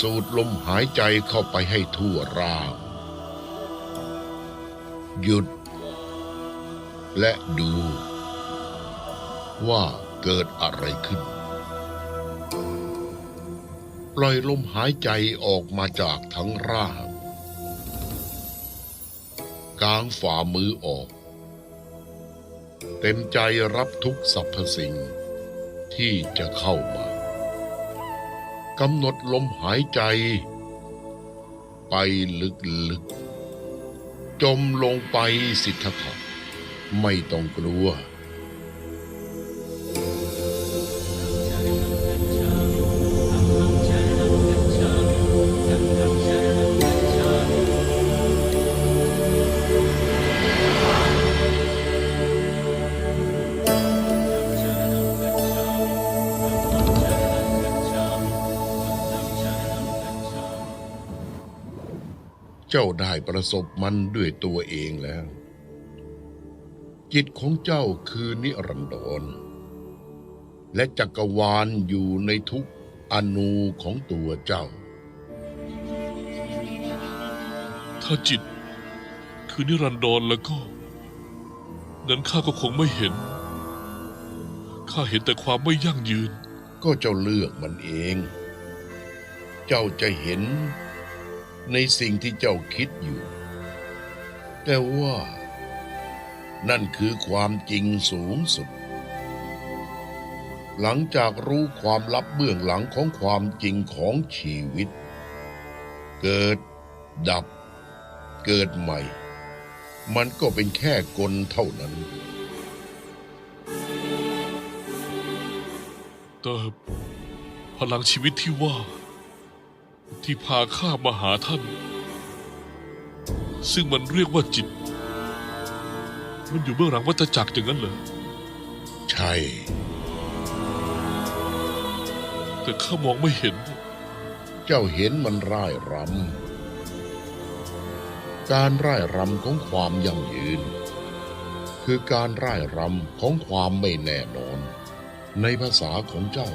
สูดลมหายใจเข้าไปให้ทั่วร่าง หยุด และดู ว่าเกิดอะไรขึ้น ปล่อยลมหายใจออกมาจากทั้งร่างกางฝ่ามือออก เต็มใจรับทุกสรรพสิ่งที่จะเข้ามา กำหนดลมหายใจ ไปลึกๆ จมลงไปสิทธะไม่ต้องกลัว เจ้าได้ประสบมันด้วยตัวเองแล้ว จิตของเจ้าคือนิรันดร และจักรวาลอยู่ในทุกอนูของตัวเจ้า ถ้าจิตคือนิรันดรแล้วก็ นั้นข้าก็คงไม่เห็น ข้าเห็นแต่ความไม่ยั่งยืน ก็เจ้าเลือกมันเอง เจ้าจะเห็น ในสิ่งที่เจ้าคิดอยู่ แต่ว่า นั่นคือความจริงสูงสุด หลังจากรู้ความลับเบื้องหลังของความจริงของชีวิต เกิด ดับ เกิดใหม่ มันก็เป็นแค่กลเท่านั้นแต่พลังชีวิตที่ว่า ที่พาข้ามาหาท่าน ซึ่งมันเรียกว่าจิต มันอยู่เบื้องหลังวัฏจักรอย่างนั้นเหรอใช่ แต่ข้ามองไม่เห็น เจ้าเห็นมันร่ายรำการร่ายรำของความยั่งยืน คือการร่ายรำของความไม่แน่นอน ในภาษาของเจ้า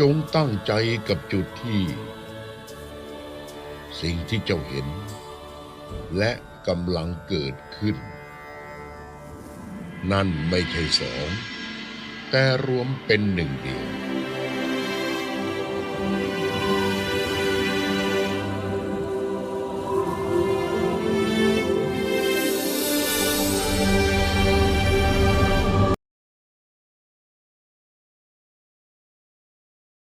จงตั้งใจกับจุดที่ สิ่งที่เจ้าเห็น และกำลังเกิดขึ้น นั่นไม่ใช่สอง แต่รวมเป็นหนึ่งเดียว